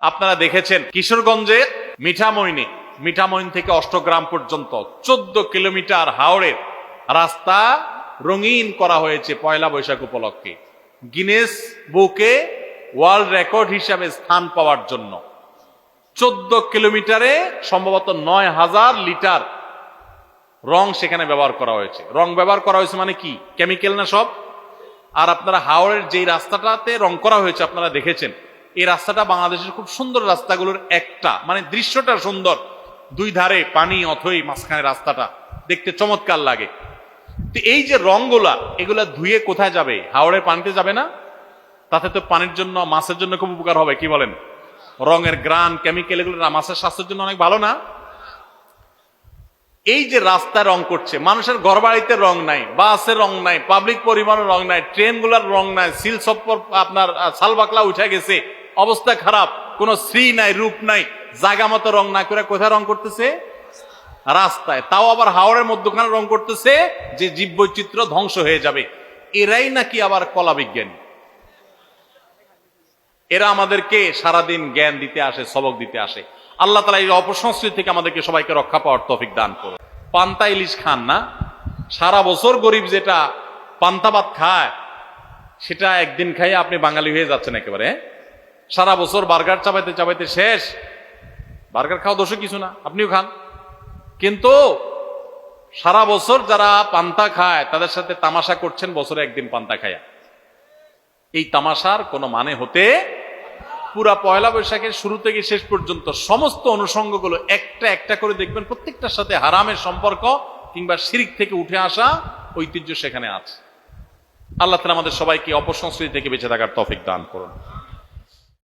আপনারা দেখেছেন কিশোরগঞ্জে মিঠামইনে মিঠামইন থেকে অষ্টগ্রাম পর্যন্ত চোদ্দ কিলোমিটার হাওড়ের রাস্তা রঙিন করা হয়েছে পয়লা বৈশাখ উপলক্ষে। গিনেস বুকে ওয়ার্ল্ড রেকর্ড হিসাবে স্থান পাওয়ার জন্য। চোদ্দ কিলোমিটারে সম্ভবত নয় হাজার লিটার রং সেখানে ব্যবহার করা হয়েছে। রং ব্যবহার করা হয়েছে মানে কি? কেমিক্যাল না সব? আর আপনারা হাওড়ের যেই রাস্তাটাতে রং করা হয়েছে আপনারা দেখেছেন। এই রাস্তাটা বাংলাদেশের খুব সুন্দর রাস্তাগুলোর একটা। মানে দৃশ্যটা সুন্দর। দুই ধারে পানি অথই মাঝখানে রাস্তাটা। দেখতে চমৎকার লাগে। তো এই যে রংগুলা, এগুলা ধুয়ে কোথায় যাবে? হাওড়ের পানিতে যাবে না? তাতে তো পানির জন্য, মাছের জন্য খুব উপকার হবে, কি বলেন? রঙের গ্রান, কেমিক্যাল এগুলো মাছের স্বাস্থ্যের জন্য অনেক ভালো না? এই যে রাস্তা রং করছে, মানুষের ঘর বাড়িতে রং নাই বাসের রং নাই পাবলিক পরিবহনের রং নাই, ট্রেনগুলোর রং নাই সিল সপ্পর আপনার সালবাকলা উঠে গেছে অবস্থা খারাপ, কোনো শ্রী নাই, রূপ নাই, জায়গা মতো রং না করে কোথায় রং করতেছে? রাস্তায়। তাও আবার হাওড়ের মধ্যখানে রং করতেছে যে জীব বৈচিত্র্য ধ্বংস হয়ে যাবে। এরাই নাকি আবার কলা বিজ্ঞানী এরা আমাদেরকে সারাদিন জ্ঞান দিতে আসে, সবক দিতে আসে। আল্লাহ তালা এই অপসংস্কৃতি থেকে আমাদেরকে সবাইকে রক্ষা পাওয়ার তফিক দান করো পান্তা ইলিশ খান না? সারা বছর গরিব যেটা পান্তা ভাত খায়, সেটা একদিন খাইয়ে আপনি বাঙালি হয়ে যাচ্ছেন একেবারে হ্যাঁ? সারা বছর বার্গার চাবাইতে চাবাইতে শেষ। বার্গার খাওয়া দোষে কিছু না, আপনিও খান। কিন্তু সারা বছর যারা পান্তা খায়, তাদের সাথে তামাশা করছেন, বছরে একদিন পান্তা খায়া। এই তামাশার কোনো মানে হতে পুরা পয়লা বৈশাখের শুরু থেকে শেষ পর্যন্ত সমস্ত অনুষঙ্গগুলো একটা একটা করে দেখবেন, প্রত্যেকটার সাথে হারামের সম্পর্ক কিংবা শিরিক থেকে উঠে আসা ঐতিহ্য সেখানে আছে। আল্লাহ তালা আমাদের সবাইকে অপসংস্কৃতি থেকে বেঁচে থাকার তফিক দান করুন।